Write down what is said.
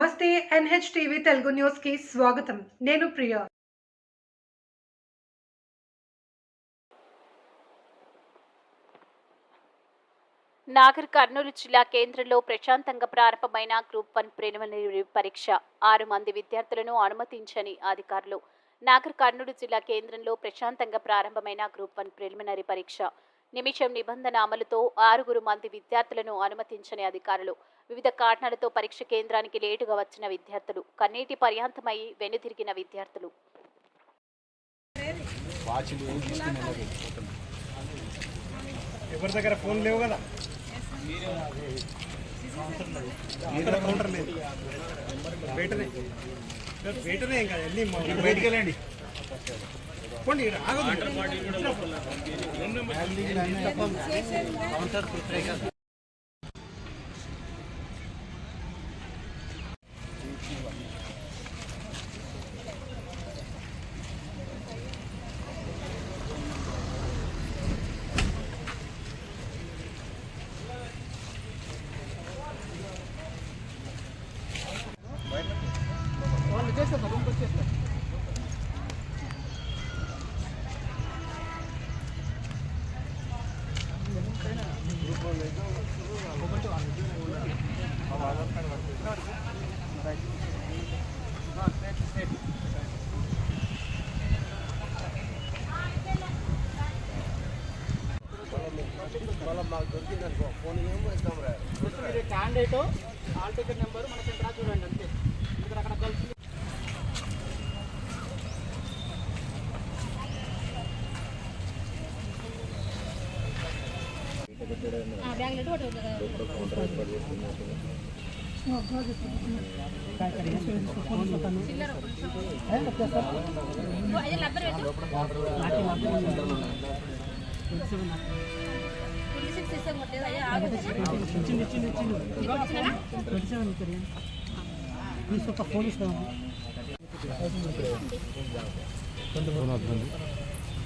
నమస్తే NH TV Telugu న్యూస్కి స్వాగతం. నేను ప్రియా. నాగర్ కర్నూలు జిల్లా కేంద్రంలో ప్రశాంతంగా ప్రారంభమైన గ్రూప్ వన్ ప్రిలిమినరీ పరీక్ష. ఆరు మంది విద్యార్థులను అనుమతించని అధికారులు. నాగర్ కర్నూలు జిల్లా కేంద్రంలో ప్రశాంతంగా ప్రారంభమైన గ్రూప్ వన్ ప్రిలిమినరీ పరీక్ష. నిమిషం నిబంధన అమలుతో ఆరుగురు మంది విద్యార్థులను అనుమతించని అధికారులు. వివిధ కారణాలతో పరీక్ష కేంద్రానికి లేటుగా వచ్చిన విద్యార్థులు కన్నీటి పర్యాంతమై వెనుదిరిగిన విద్యార్థులు. ఎవరి దగ్గర ఫోన్ లేవు కదా? కౌంటర్ లేదు. బయటనే. బయటనే ఇంకా వెళ్ళి బయటికి వెళ్ళండి. పోండి క్యాండిడేట్ హాల్ టికెట్ నెంబర్ మనకి ఇక్కడ చూడండి అంతే ఇక్కడ అక్కడ కలిసి ఇచ్చింది ఇచ్చింది ఇచ్చింది ట్వంటీ సెవెన్